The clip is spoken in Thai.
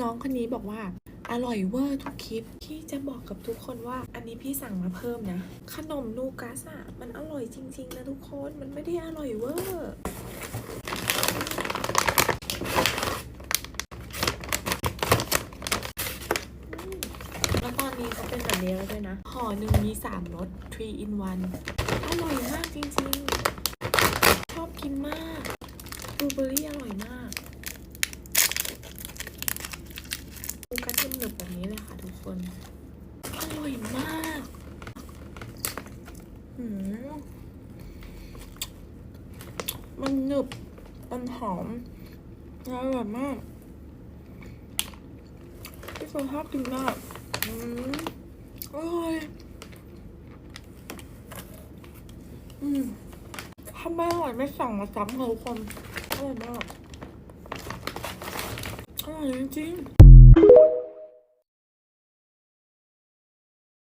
น้องคนนี้บอกว่า อร่อยเวอร์ทุกคลิปพี่จะบอกกับทุกคนว่า อันนี้พี่สั่งมาเพิ่มนะ ขนมนูกัสอะมันอร่อยจริง ๆ นะทุกคนมันไม่ได้อร่อยเวอร์แล้วตอนนี้เขาเป็นแบบนี้แล้วด้วยนะห่อหนึ่งมีสามรส three in one อร่อยมากจริงๆ ชอบกินมากบลูเบอร์รี่อร่อยมากดูกระเทียมหนึบแบบนี้เลย คนอร่อยมากหืมมันหนึบ มันหอมอร่อยมากพี่คนชอบกินมากอืมอร่อยอืมถ้าไม่อร่อยไม่สั่งมาซ้ำเลยทุกคนอร่อยมากอร่อยจริงๆ